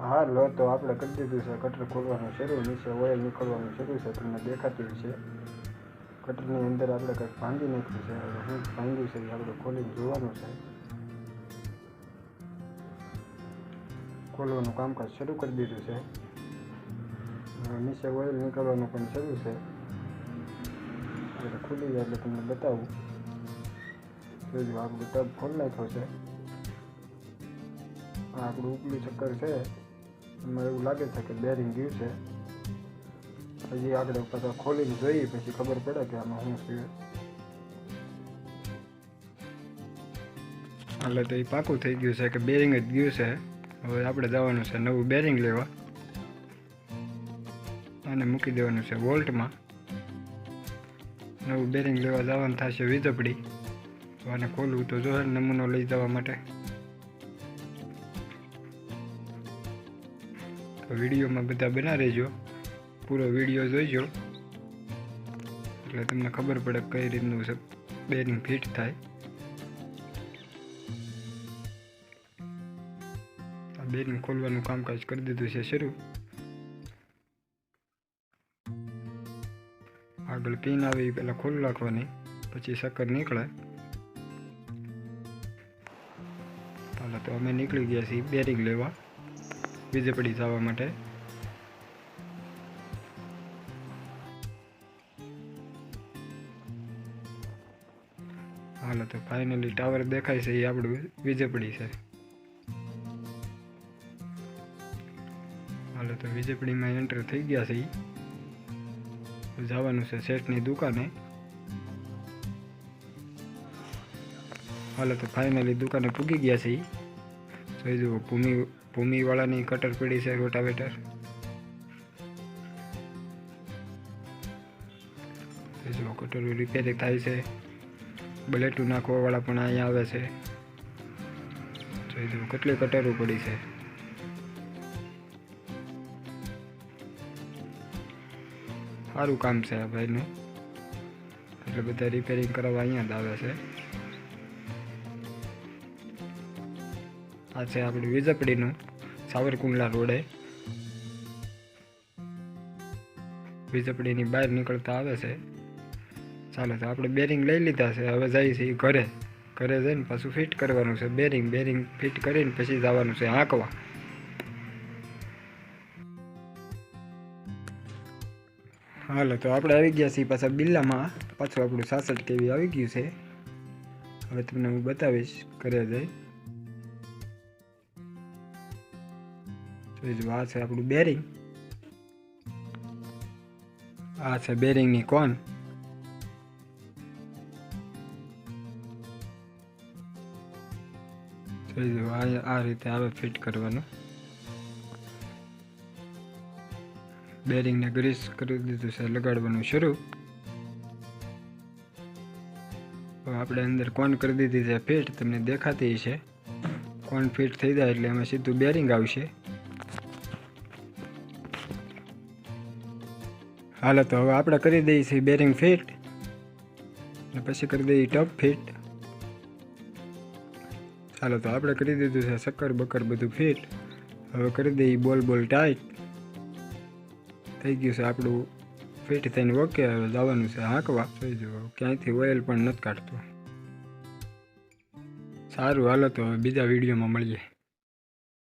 હા લો તો આપણે કરી દીધું છે કટર ખોલવાનું શરૂ, નીચે ઓઇલ નીકળવાનું શરૂ છે, તમને દેખાતી છે કટરની અંદર આપણે કંઈક ભાંગી નાખ્યું છે, હવે શું ભાંગ્યું છે, એ આપણે ખોલીને જોવાનું છે. ખોલવાનું કામકાજ શરૂ કરી દીધું છે. નીચે ઓઇલ નીકળવાનું પણ શરૂ છે. એટલે ખુલી જાય એટલે તમને બતાવું. જોજો આપણું ટબ ખોલી નાખ્યો છે. આપણું ઉપલું ચક્કર છે. એમાં એવું લાગે છે કે બેરિંગ ગયું છે. હજી આગળ પાછા ખોલીને જોઈએ, પછી ખબર પડે કે આમાં શું છે. એટલે તો એ પાકું થઈ ગયું છે કે બેરિંગ જ ગયું છે. હવે આપણે જવાનું છે નવું બેરિંગ લેવા. અને મૂકી દેવાનું છે વોલ્ટમાં. નવું બેરિંગ લેવા જવાનું થશે વીજપડી. અને ખોલવું તો જોઈએ નમૂનો લઈ જવા માટે. વિડીયોમાં બધા બના રહેજો. પૂરો વીડિયો જોઈજો. એટલે તમને ખબર પડે કઈ રીતનું બેરિંગ ફિટ થાય. આ બેરિંગ ખોલવાનું કામકાજ કરી દીધું છે શરૂ. આગળ પિન આવે એ પહેલાં ખોલી નાખવાની, પછી શક્કર નીકળે. પહેલાં તો અમે નીકળી ગયા છીએ બેરિંગ લેવા. વીજપડી જવા માટે. હાલો તો ફાઇનલી ટાવર દેખાય છે એ આપણું વીજપડી છે. હાલો તો વીજપડીમાં એન્ટર થઈ ગયા છે જવાનું છે શેઠની દુકાને. હાલો તો ફાઇનલી દુકાને પૂગી ગયા છે જોઈ જુઓ, ભૂમિ ભૂમિવાળાની કટર પડી છે, રોટાવેટર. જોઈ કટર રિપેરિંગ થાય છે. બ્લેટું નાખવાવાળા પણ અહીંયા આવે છે. જોઈ જુઓ કેટલી કટરો પડી છે. સારું કામ છે આ ભાઈનું. એટલે બધા રિપેરિંગ કરાવવા અહીંયા જ આવે છે. આ છે આપણી વીજપડીનું સાવરકુંડલા રોડે વીજપડીની બહાર નીકળતા આવે છે. ચાલો તો આપણે બેરિંગ લઈ લીધા છે. હવે જઈએ છીએ ઘરે. ઘરે જઈને પાછું ફિટ કરવાનું છે. બેરિંગ બેરિંગ ફિટ કરીને પછી જવાનું છે હાંકવા. હાલો તો આપણે આવી ગયા છીએ પાછા બિલ્લામાં. પાછું આપણું સાસઠ કેવી આવી ગયું છે. હવે તમને હું બતાવીશ ઘરે જઈ. જોઈ આ છે આપણું બેરિંગ આ છે બેરિંગની કોન આ રીતે આવે ફિટ કરવાનું. બેરિંગને ગ્રીસ કરી દીધું છે, લગાડવાનું શરૂ. આપણે અંદર કોન કરી દીધી છે ફિટ તમને દેખાતી છે કોન ફિટ થઈ જાય એટલે એમાં સીધું બેરિંગ આવશે. હાલો તો હવે આપણે કરી દઈએ છીએ બેરિંગ ફિટ અને પછી કરી દઈએ ટપ ફિટ ચાલો તો આપણે કરી દીધું છે શક્કર બક્કર બધું ફિટ હવે કરી દઈએ બોલ બોલ ટાઈટ થઈ ગયું છે આપણું ફિટ થઈને ઓકે હવે જવાનું છે હાંકવા. થઈ જુઓ, ક્યાંયથી ઓઇલ પણ નથી કાઢતું. સારું, હાલો તો બીજા વિડીયોમાં મળીએ.